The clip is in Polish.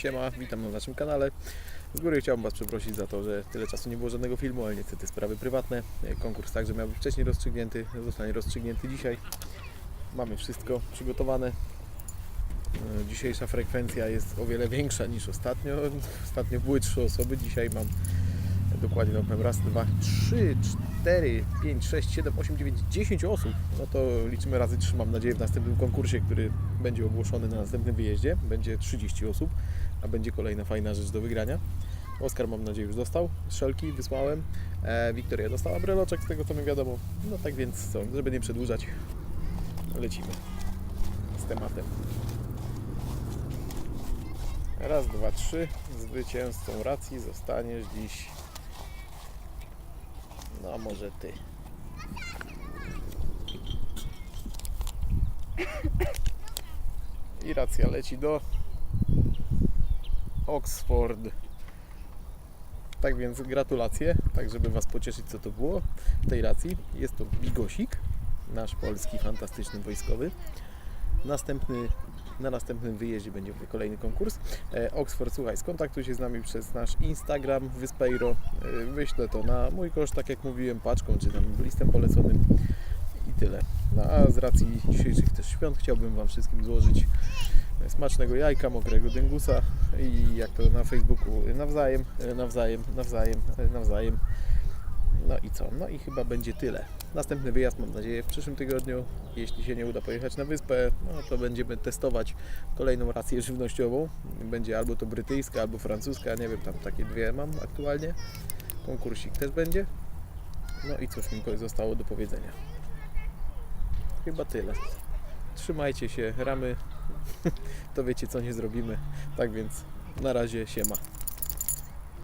Siema, witam na naszym kanale. Z góry chciałbym Was przeprosić za to, że tyle czasu nie było żadnego filmu, ale niestety sprawy prywatne. Konkurs także miał być wcześniej rozstrzygnięty, zostanie rozstrzygnięty dzisiaj. Mamy wszystko przygotowane. E, Dzisiejsza frekwencja jest o wiele większa niż ostatnio. Ostatnio były trzy osoby, dzisiaj mam dokładnie no, powiem raz, dwa, trzy, cztery, pięć, sześć, siedem, osiem, dziewięć, dziesięć osób. No to liczymy razy trzy, mam nadzieję, w następnym konkursie, który będzie ogłoszony na następnym wyjeździe. Będzie 30 osób, a będzie kolejna fajna rzecz do wygrania. Oskar mam nadzieję już dostał, szelki wysłałem. E, Wiktoria dostała breloczek z tego co mi wiadomo. No tak więc co, żeby nie przedłużać, lecimy z tematem. Raz, dwa, trzy. Zwycięzcą racji zostaniesz dziś. No może ty. I racja leci do Oxford. Tak więc gratulacje, tak żeby Was pocieszyć co to było w tej racji. Jest to Bigosik, nasz polski fantastyczny wojskowy. Następny, na następnym wyjeździe będzie kolejny konkurs. E, Oxford, słuchaj, skontaktuj się z nami przez nasz Instagram Wyspeiro. E, Wyślę to na mój koszt, tak jak mówiłem, paczką czy tam listem poleconym i tyle. No, a z racji dzisiejszych też świąt chciałbym Wam wszystkim złożyć smacznego jajka, mokrego dyngusa i jak to na Facebooku nawzajem, e, nawzajem, nawzajem, e, nawzajem. No i co? No i chyba będzie tyle. Następny wyjazd mam nadzieję w przyszłym tygodniu. Jeśli się nie uda pojechać na wyspę, no to będziemy testować kolejną rację żywnościową. Będzie albo to brytyjska, albo francuska, nie wiem, tam takie dwie mam aktualnie. Konkursik też będzie. No i cóż mi zostało do powiedzenia. Chyba tyle. Trzymajcie się, ramy. To wiecie co nie zrobimy. Tak więc na razie siema.